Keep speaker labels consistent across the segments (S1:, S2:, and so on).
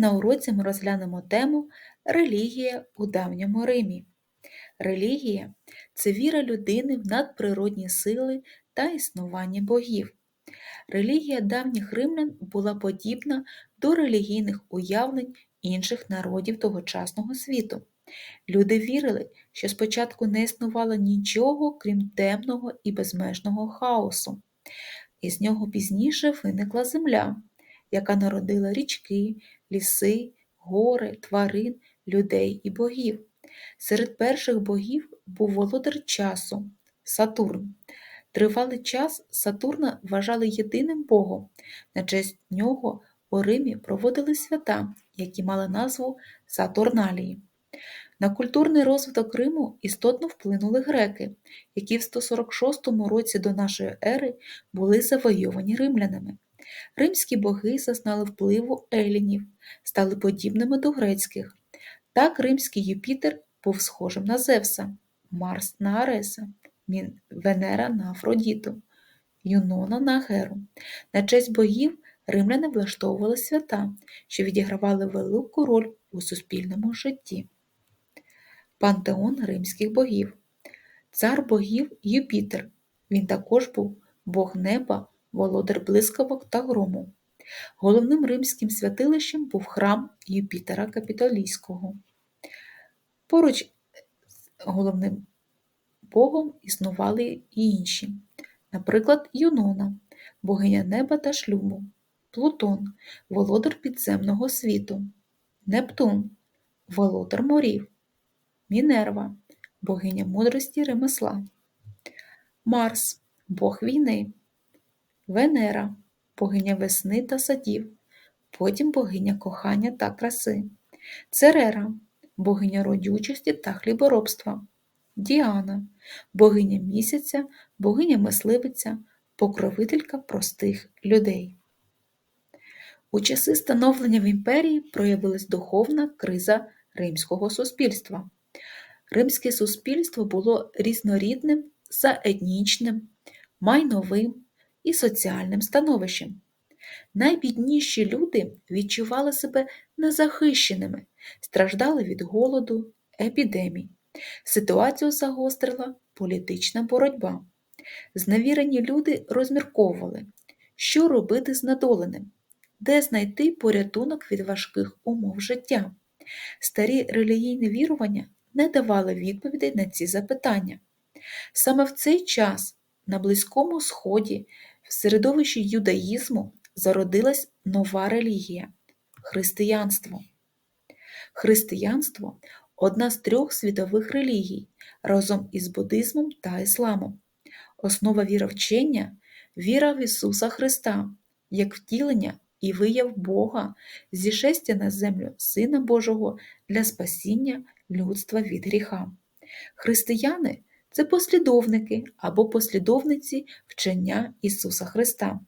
S1: на уроці ми розглянемо тему Релігія у давньому Римі. Релігія це віра людини в надприродні сили та існування богів. Релігія давніх римлян була подібна до релігійних уявлень інших народів тогочасного світу. Люди вірили, що спочатку не існувало нічого, крім темного і безмежного хаосу. Із нього пізніше виникла земля, яка народила річки, ліси, гори, тварин, людей і богів. Серед перших богів був володар часу Сатурн. Тривалий час Сатурна вважали єдиним богом. На честь нього у Римі проводили свята, які мали назву Сатурналії. На культурний розвиток Риму істотно вплинули греки, які в 146 році до нашої ери були завойовані римлянами. Римські боги зазнали впливу елінів, стали подібними до грецьких. Так римський Юпітер був схожим на Зевса, Марс на Ареса, Венера на Афродіту, Юнона на Геру. На честь богів римляни влаштовували свята, що відігравали велику роль у суспільному житті. Пантеон римських богів. Цар богів Юпітер. Він також був бог неба, володар блискавок та грому. Головним римським святилищем був храм Юпітера Капітолійського. Поруч з головним богом існували і інші, наприклад, Юнона, богиня неба та шлюбу, Плутон, володар підземного світу, Нептун, володар морів, Мінерва, богиня мудрості ремесла, Марс, Бог війни, Венера, богиня весни та садів, потім богиня кохання та краси, Церера, богиня родючості та хліборобства, Діана, богиня місяця, богиня мисливиця, покровителька простих людей. У часи становлення в імперії проявилась духовна криза римського суспільства. Римське суспільство було різнорідним за етнічним, майновим і соціальним становищем. Найбідніші люди відчували себе незахищеними, страждали від голоду, епідемій. Ситуацію загострила політична боротьба. Зневірені люди розмірковували, що робити з надоленим, де знайти порятунок від важких умов життя. Старі релігійні вірування не давали відповідей на ці запитання. Саме в цей час на Близькому Сході, в середовищі юдаїзму, зародилась нова релігія християнство. Християнство одна з трьох світових релігій разом із буддизмом та ісламом. Основа віровчення віра в Ісуса Христа, як втілення і вияв Бога, зішестя на землю Сина Божого для спасіння людства від гріха. Християни це послідовники або послідовниці вчення Ісуса Христа.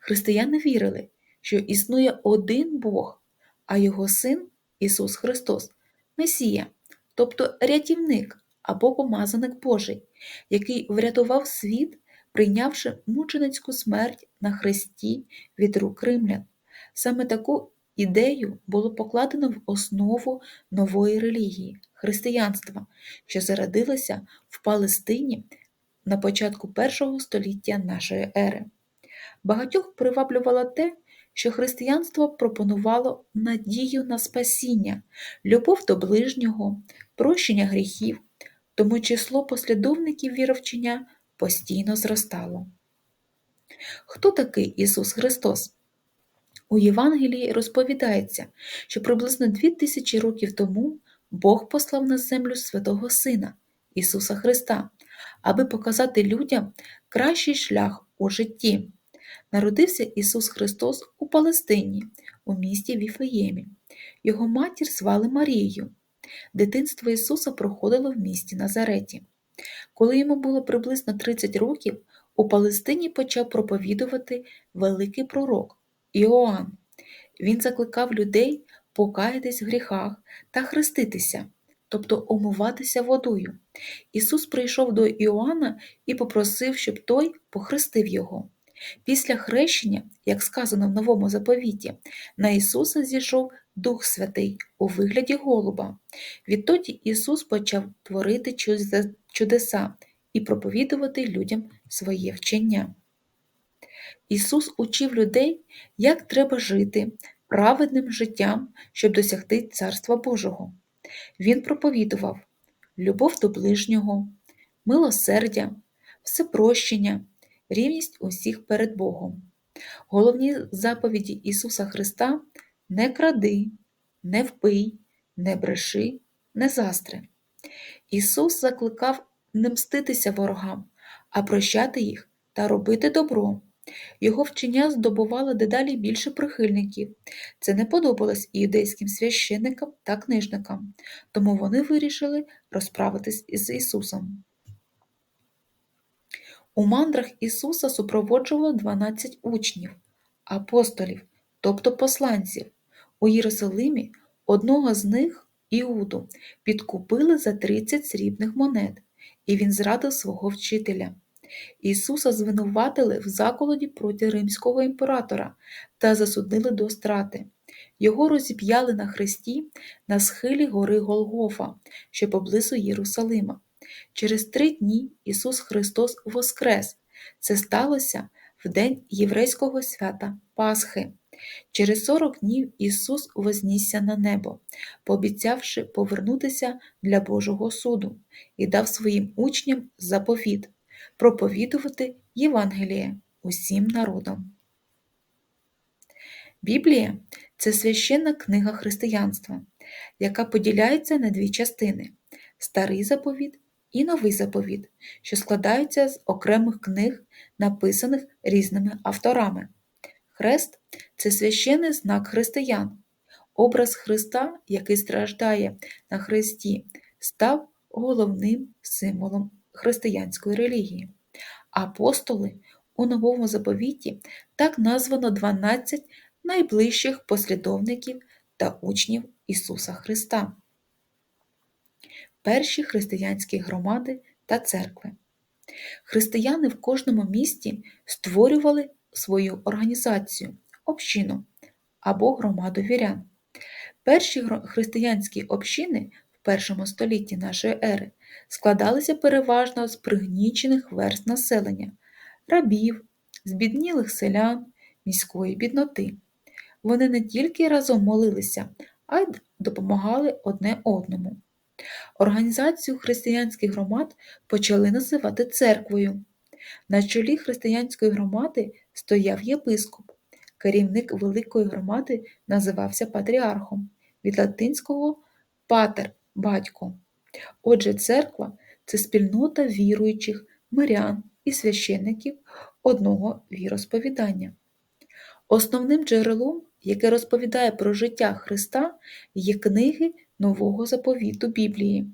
S1: Християни вірили, що існує один Бог, а Його Син Ісус Христос Месія, тобто рятівник або помазаник Божий, який врятував світ, прийнявши мученицьку смерть на хресті від рук римлян. Саме таку ідею було покладено в основу нової релігії християнства, що зародилося в Палестині на початку першого століття нашої ери. Багатьох приваблювало те, що християнство пропонувало надію на спасіння, любов до ближнього, прощення гріхів, тому число послідовників віровчення постійно зростало. Хто такий Ісус Христос? У Євангелії розповідається, що приблизно дві тисячі років тому Бог послав на землю святого Сина Ісуса Христа, аби показати людям кращий шлях у житті. Народився Ісус Христос у Палестині, у місті Віфлеємі. Його матір звали Марією. Дитинство Ісуса проходило в місті Назареті. Коли йому було приблизно 30 років, у Палестині почав проповідувати великий пророк Іоанн. Він закликав людей покаятись в гріхах та хреститися, тобто омиватися водою. Ісус прийшов до Іоанна і попросив, щоб той похрестив його. Після хрещення, як сказано в новому заповіті, на Ісуса зійшов Дух Святий у вигляді голуба. Відтоді Ісус почав творити чудеса і проповідувати людям своє вчення. Ісус учив людей, як треба жити праведним життям, щоб досягти Царства Божого. Він проповідував любов до ближнього, милосердя, всепрощення, рівність усіх перед Богом. Головні заповіді Ісуса Христа не кради, не впий, не бреши, не застри. Ісус закликав не мститися ворогам, а прощати їх та робити добро. Його вчення здобувало дедалі більше прихильників. Це не подобалось іудейським священникам та книжникам, тому вони вирішили розправитись із Ісусом. У мандрах Ісуса супроводжувало 12 учнів, апостолів, тобто посланців. У Єрусалимі одного з них, Іуду, підкупили за 30 срібних монет, і він зрадив свого вчителя. Ісуса звинуватили в заколоді проти римського імператора та засудили до страти. Його розіп'яли на хресті на схилі гори Голгофа, що поблизу Єрусалима. Через три дні Ісус Христос воскрес. Це сталося в день єврейського свята Пасхи. Через сорок днів Ісус вознісся на небо, пообіцявши повернутися для Божого суду, і дав своїм учням заповіт проповідувати Євангеліє усім народам. Біблія це священна книга християнства, яка поділяється на дві частини старий заповіт і новий заповіт, що складаються з окремих книг, написаних різними авторами. Хрест це священний знак християн. Образ Христа, який страждає на хресті, став головним символом християнської релігії. Апостоли у новому заповіті так названо 12 найближчих послідовників та учнів Ісуса Христа. Перші християнські громади та церкви. Християни в кожному місті створювали свою організацію, общину або громаду вірян. Перші християнські общини першому столітті нашої ери складалися переважно з пригнічених верст населення, рабів, збіднілих селян, міської бідноти. Вони не тільки разом молилися, а й допомагали одне одному. Організацію християнських громад почали називати церквою. На чолі християнської громади стояв єпископ. Керівник великої громади називався патріархом від латинського патер батько. Отже, церква це спільнота віруючих, мирян і священників одного віросповідання. Основним джерелом, яке розповідає про життя Христа, є книги Нового заповіту Біблії,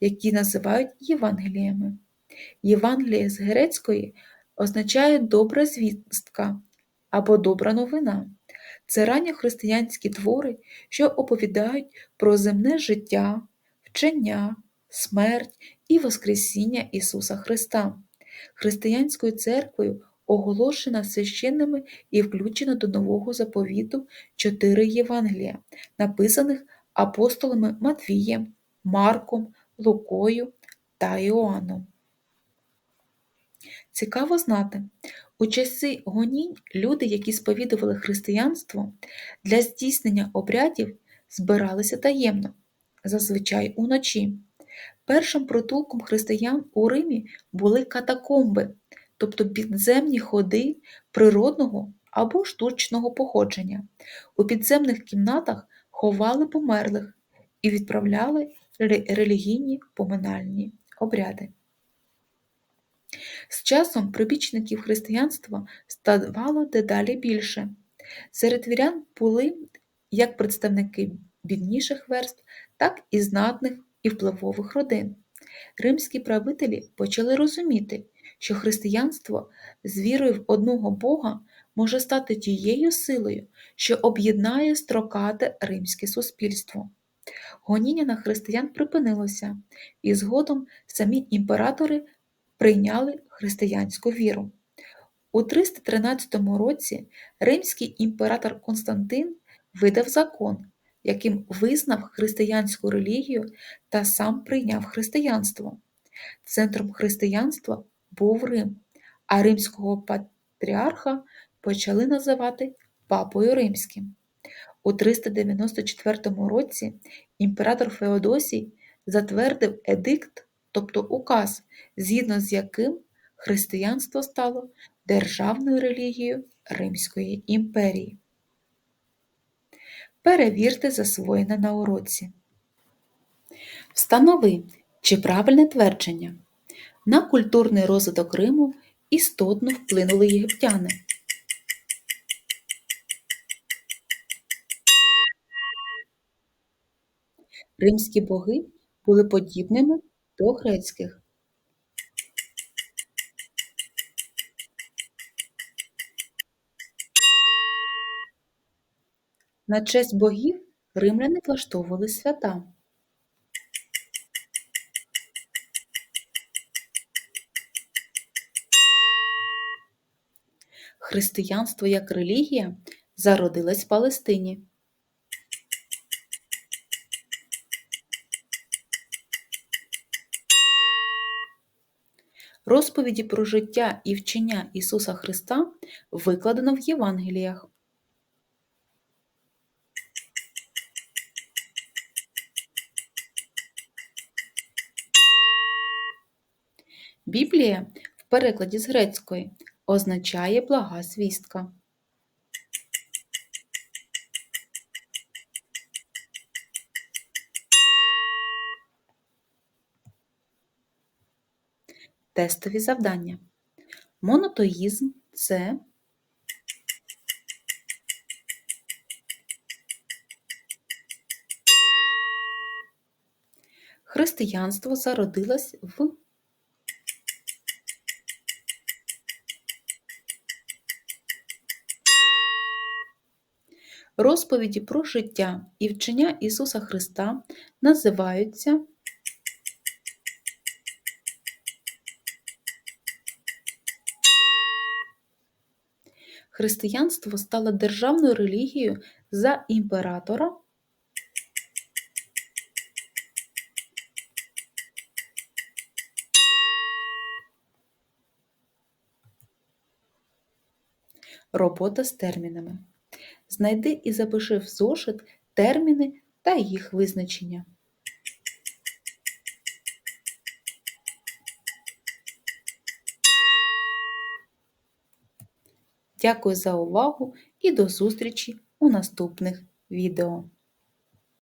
S1: які називають Євангеліями. Євангеліє з грецької означає добра звістка або добра новина. Це ранньохристиянські твори, що оповідають про земне життя, вчення, смерть і Воскресіння Ісуса Христа. Християнською церквою оголошена священними і включена до нового заповіту чотири Євангелія, написаних апостолами Матвієм, Марком, Лукою та Іоанном. Цікаво знати, у часи гонінь люди, які сповідували християнство, для здійснення обрядів збиралися таємно, зазвичай уночі. Першим притулком християн у Римі були катакомби, тобто підземні ходи природного або штучного походження. У підземних кімнатах ховали померлих і відправляли релігійні поминальні обряди. З часом прибічників християнства ставало дедалі більше. Серед вірян були як представники бідніших верств, так і знатних і впливових родин. Римські правителі почали розуміти, що християнство з вірою в одного Бога може стати тією силою, що об'єднає строкате римське суспільство. Гоніння на християн припинилося, і згодом самі імператори прийняли християнську віру. У 313 році римський імператор Константин видав закон, яким визнав християнську релігію та сам прийняв християнство. Центром християнства був Рим, а римського патріарха почали називати Папою Римським. У 394 році імператор Феодосій затвердив едикт, тобто указ, згідно з яким християнство стало державною релігією Римської імперії. Перевірте засвоєне на уроці. Встанови, чи правильне твердження. На культурний розвиток Риму істотно вплинули єгиптяни. Римські боги були подібними до грецьких. На честь богів римляни влаштовували свята. Християнство як релігія зародилось в Палестині. Розповіді про життя і вчення Ісуса Христа викладено в Євангеліях. Біблія в перекладі з грецької означає блага звістка. Тестові завдання. Монотоїзм це християнство зародилось в розповіді про життя і вчення Ісуса Христа називаються Християнство стало державною релігією за імператора Робота з термінами. Знайди і запиши в зошит терміни та їх визначення. Дякую за увагу і до зустрічі у наступних відео.